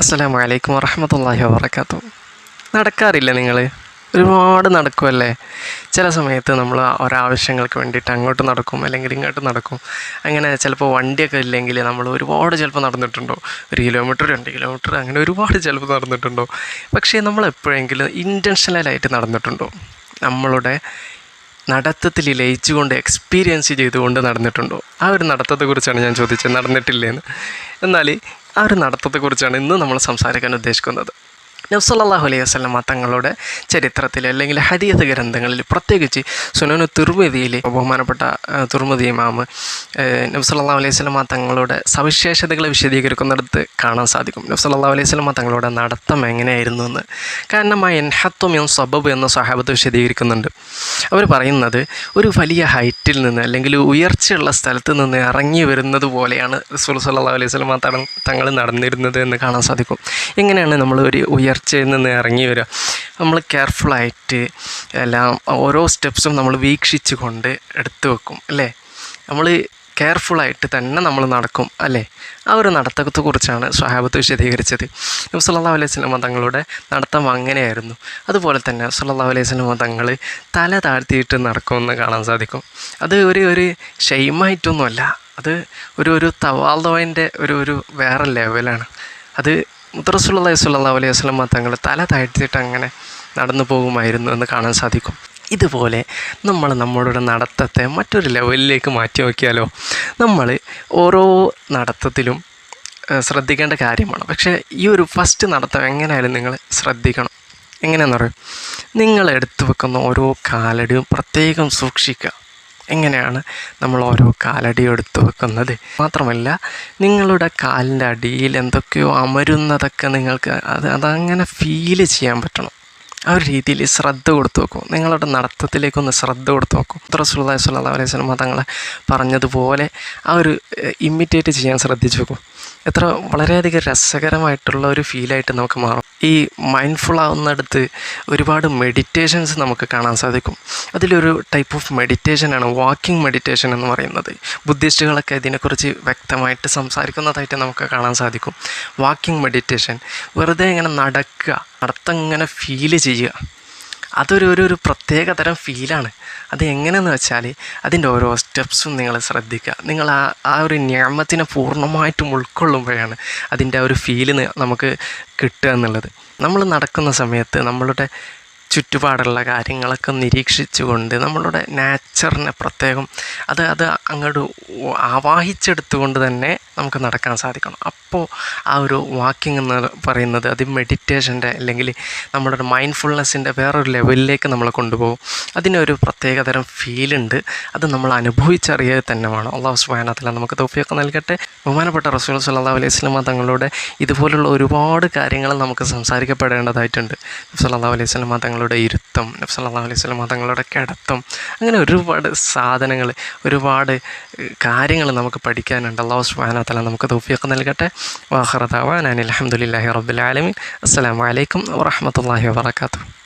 അസ്സലാമു അലൈക്കും വറഹമത്തല്ലാഹി വാബർക്കാത്തു നടക്കാറില്ല നിങ്ങൾ ഒരുപാട് നടക്കുമല്ലേ ചില സമയത്ത് നമ്മൾ ഒരാവശ്യങ്ങൾക്ക് വേണ്ടിയിട്ട് അങ്ങോട്ട് നടക്കും അല്ലെങ്കിൽ ഇങ്ങോട്ട് നടക്കും. അങ്ങനെ ചിലപ്പോൾ വണ്ടിയൊക്കെ ഇല്ലെങ്കിൽ നമ്മൾ ഒരുപാട് ചിലപ്പോൾ നടന്നിട്ടുണ്ടോ? ഒരു കിലോമീറ്റർ രണ്ട് കിലോമീറ്റർ അങ്ങനെ ഒരുപാട് ചിലപ്പോൾ നടന്നിട്ടുണ്ടോ? പക്ഷേ നമ്മൾ എപ്പോഴെങ്കിലും ഇന്റൻഷനലായിട്ട് നടന്നിട്ടുണ്ടോ? നമ്മളുടെ നടത്തത്തിൽ ലയിച്ചുകൊണ്ട് എക്സ്പീരിയൻസ് ചെയ്തുകൊണ്ട് നടന്നിട്ടുണ്ടോ? ആ ഒരു നടത്തത്തെക്കുറിച്ചാണ് ഞാൻ ചോദിച്ചത്. നടന്നിട്ടില്ലേന്ന്. എന്നാൽ ആ ഒരു നടത്തത്തെക്കുറിച്ചാണ് ഇന്ന് നമ്മൾ സംസാരിക്കാൻ ഉദ്ദേശിക്കുന്നത്. നബ്സല്ലാഹു അലൈഹി വസ്ലമ തങ്ങളുടെ ചരിത്രത്തിൽ അല്ലെങ്കിൽ ഹദീയത്ത് ഗ്രന്ഥങ്ങളിൽ പ്രത്യേകിച്ച് സുനനു തുർമതിയിൽ ബഹുമാനപ്പെട്ട തുർമതി ഇമാമ് നബ്സല്ലാഹു അലൈഹി വസ്ലമ തങ്ങളുടെ സവിശേഷതകളെ വിശദീകരിക്കുന്നിടത്ത് കാണാൻ സാധിക്കും. നബ്സല്ലാഹു അലൈഹി വസ്ലമ തങ്ങളുടെ നടത്തം എങ്ങനെയായിരുന്നു എന്ന്. കാരണം ആ എൻഹത്വം എൻ സബബ് എന്ന സ്വഹാബത്ത് വിശദീകരിക്കുന്നുണ്ട്. അവർ പറയുന്നത് ഒരു വലിയ ഹൈറ്റിൽ നിന്ന് അല്ലെങ്കിൽ ഉയർച്ചയുള്ള സ്ഥലത്ത് നിന്ന് ഇറങ്ങി വരുന്നത് പോലെയാണ് റസൂൽ സല്ലാ അലൈഹി സ്വലമ തങ്ങൾ നടന്നിരുന്നത് എന്ന് കാണാൻ സാധിക്കും. എങ്ങനെയാണ് നമ്മൾ ഒരു ഉയർച്ചയിൽ നിന്ന് ഇറങ്ങി വരിക. നമ്മൾ കെയർഫുള്ളായിട്ട് എല്ലാം ഓരോ സ്റ്റെപ്സും നമ്മൾ വീക്ഷിച്ചു കൊണ്ട് എടുത്തു വെക്കും അല്ലേ? നമ്മൾ കെയർഫുള്ളായിട്ട് തന്നെ നമ്മൾ നടക്കും അല്ലേ? ആ ഒരു നടത്തത്തെക്കുറിച്ചാണ് സ്വഹാബത്ത് വിശദീകരിച്ചത്. സുല്ലാ അലൈഹി സ്വലമ തങ്ങളുടെ നടത്തം അങ്ങനെയായിരുന്നു. അതുപോലെ തന്നെ സുല്ലാ അലൈഹി സ്വലമ തങ്ങൾ തല താഴ്ത്തിയിട്ട് നടക്കുമെന്ന് കാണാൻ സാധിക്കും. അത് ഒരു ഒരു ഷെയ്മായിട്ടൊന്നുമല്ല. അത് ഒരു ഒരു തവാൽദോയിന്റെ ഒരു ഒരു വേറെ ലെവലാണ് അത് മുത്തറസുല്ലാ സ്വല്ലാ അലൈഹി വസ്ലമ തങ്ങൾ തല താഴ്ത്തിയിട്ട് അങ്ങനെ നടന്നു പോകുമായിരുന്നു എന്ന് കാണാൻ സാധിക്കും. ഇതുപോലെ നമ്മൾ നമ്മളുടെ നടത്തത്തെ മറ്റൊരു ലെവലിലേക്ക് മാറ്റി നോക്കിയാലോ? നമ്മൾ ഓരോ നടത്തത്തിലും ശ്രദ്ധിക്കേണ്ട കാര്യമാണ്. പക്ഷേ ഈ ഒരു ഫസ്റ്റ് നടത്തം എങ്ങനെയായാലും നിങ്ങൾ ശ്രദ്ധിക്കണം. എങ്ങനെയാണെന്ന് പറയും നിങ്ങൾ എടുത്തു വെക്കുന്ന ഓരോ കാലടിയും പ്രത്യേകം സൂക്ഷിക്കുക. എങ്ങനെയാണ് നമ്മൾ ഓരോ കാലടി എടുത്തു വെക്കുന്നത്? മാത്രമല്ല നിങ്ങളുടെ കാലിന്റെ അടിയിൽ എന്തൊക്കെയോ അമരുന്നതൊക്കെ നിങ്ങൾക്ക് അത് അതങ്ങനെ ഫീൽ ചെയ്യാൻ പറ്റണം. ആ ഒരു രീതിയിൽ ശ്രദ്ധ കൊടുത്തു നോക്കും നിങ്ങളുടെ നടത്തത്തിലേക്കൊന്ന് ശ്രദ്ധ കൊടുത്തു നോക്കും റസൂലുള്ളാഹി സ്വല്ലല്ലാഹു അലൈഹി വസല്ലം തങ്ങളെ പറഞ്ഞതുപോലെ ആ ഒരു ഇമിറ്റേറ്റ് ചെയ്യാൻ ശ്രദ്ധിച്ചു നോക്കും എത്ര വളരെയധികം രസകരമായിട്ടുള്ള ഒരു ഫീലായിട്ട് നമുക്ക് മാറും. ഈ മൈൻഡ്ഫുൾ ആവുന്നിടത്ത് ഒരുപാട് മെഡിറ്റേഷൻസ് നമുക്ക് കാണാൻ സാധിക്കും. അതിലൊരു ടൈപ്പ് ഓഫ് മെഡിറ്റേഷനാണ് വാക്കിംഗ് മെഡിറ്റേഷൻ എന്ന് പറയുന്നത്. ബുദ്ധിസ്റ്റുകളൊക്കെ ഇതിനെക്കുറിച്ച് വ്യക്തമായിട്ട് സംസാരിക്കുന്നതായിട്ട് നമുക്ക് കാണാൻ സാധിക്കും. വാക്കിംഗ് മെഡിറ്റേഷൻ വെറുതെ ഇങ്ങനെ നടക്കുക നടത്തം ഇങ്ങനെ ഫീൽ ചെയ്യുക. അതൊരു ഒരു ഒരു പ്രത്യേക തരം ഫീലാണ്. അത് എങ്ങനെയെന്ന് വെച്ചാൽ അതിന്റെ ഓരോ സ്റ്റെപ്സും നിങ്ങൾ ശ്രദ്ധിക്കുക. നിങ്ങൾ ആ ആ ഒരു ഞാമത്തിനെ പൂർണമായിട്ടും ഉൾക്കൊള്ളുമ്പോഴാണ് അതിന്റെ ആ ഒരു ഫീൽ നമുക്ക് കിട്ടുക എന്നുള്ളത്. നമ്മൾ നടക്കുന്ന സമയത്ത് നമ്മളുടെ ചുറ്റുപാടുള്ള കാര്യങ്ങളൊക്കെ നിരീക്ഷിച്ചുകൊണ്ട് നമ്മളുടെ നാച്ചറിനെ പ്രത്യേകം അത് അത് അങ്ങോട്ട് ആവാഹിച്ചെടുത്തുകൊണ്ട് തന്നെ നമുക്ക് നടക്കാൻ സാധിക്കണം. അപ്പോൾ ആ ഒരു വാക്കിംഗ് എന്ന് പറയുന്നത് അത് മെഡിറ്റേഷന്റെ അല്ലെങ്കിൽ നമ്മുടെ മൈൻഡ്ഫുൾനെസ്സിന്റെ വേറൊരു ലെവലിലേക്ക് നമ്മളെ കൊണ്ടുപോകും. അതിനൊരു പ്രത്യേകതരം ഫീലുണ്ട് അത് നമ്മൾ അനുഭവിച്ചറിയുക തന്നെ വേണം. അള്ളാഹു സുബാനത്തില നമുക്ക് തോഫിയൊക്കെ നൽകട്ടെ. ബഹുമാനപ്പെട്ട റസൂൽ സല്ലാ അലൈഹി സ്വലമ തങ്ങളോട് ഇതുപോലുള്ള ഒരുപാട് കാര്യങ്ങൾ നമുക്ക് സംസാരിക്കപ്പെടേണ്ടതായിട്ടുണ്ട്. സല്ലാ അലൈഹി സ്വലമ തങ്ങളുടെ ഇരുത്തം സല്ലാ അലൈഹി സ്വലമ തങ്ങളുടെ കിടത്തം അങ്ങനെ ഒരുപാട് സാധനങ്ങൾ ഒരുപാട് കാര്യങ്ങൾ നമുക്ക് പഠിക്കാനുണ്ട്. അള്ളാഹു സുബാനത്തല നമുക്ക് തൗഫീഖ് നൽകട്ടെ. വാഹറദാവാൻ അനിൽ അലഹമുല്ലാഹി റബ്ബുലാലമീൻ അസ്സാം വലൈക്കും വാഹമത്തല്ലാഹി വാബർക്കാത്തു